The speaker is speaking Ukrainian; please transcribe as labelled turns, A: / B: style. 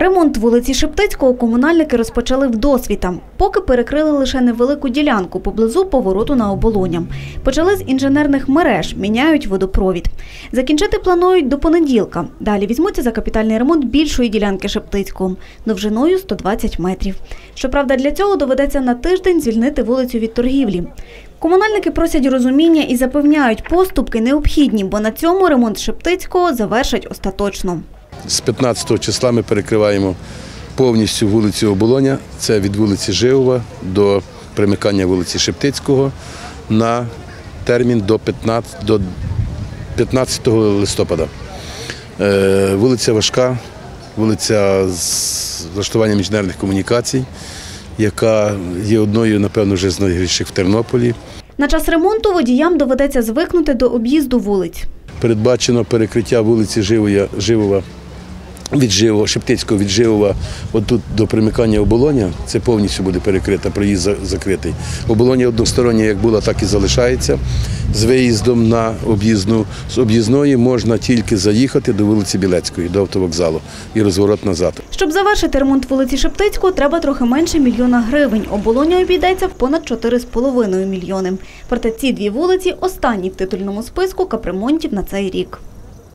A: Ремонт вулиці Шептицького комунальники розпочали вдосвіта. Поки перекрили лише невелику ділянку поблизу повороту на оболоням. Почали з інженерних мереж, міняють водопровід. Закінчити планують до понеділка. Далі візьмуться за капітальний ремонт більшої ділянки Шептицького, довжиною 120 метрів. Щоправда, для цього доведеться на тиждень звільнити вулицю від торгівлі. Комунальники просять розуміння і запевняють, поступки необхідні, бо на цьому ремонт Шептицького завершать остаточно.
B: З 15 числа ми перекриваємо повністю вулицю Оболоня. Це від вулиці Живова до примикання вулиці Шептицького на термін до 15, до 15 листопада. Е, Вулиця важка, вулиця з влаштуванням інженерних комунікацій, яка є одною, напевно, вже з найгірших в Тернополі.
A: На час ремонту водіям доведеться звикнути до об'їзду вулиць.
B: передбачено перекриття вулиці Живова від Живого, Шептицького від отут до примикання оболоня, це повністю буде перекрита, проїзд закритий. Оболоня одностороння як була, так і залишається. З виїздом на об'їзну. З об'їзної можна тільки заїхати до вулиці Білецької, до автовокзалу і розворот назад.
A: Щоб завершити ремонт вулиці Шептицького, треба трохи менше мільйона гривень. Оболоня обійдеться в понад 4,5 мільйони. Проте ці дві вулиці останні в титульному списку капремонтів на цей рік.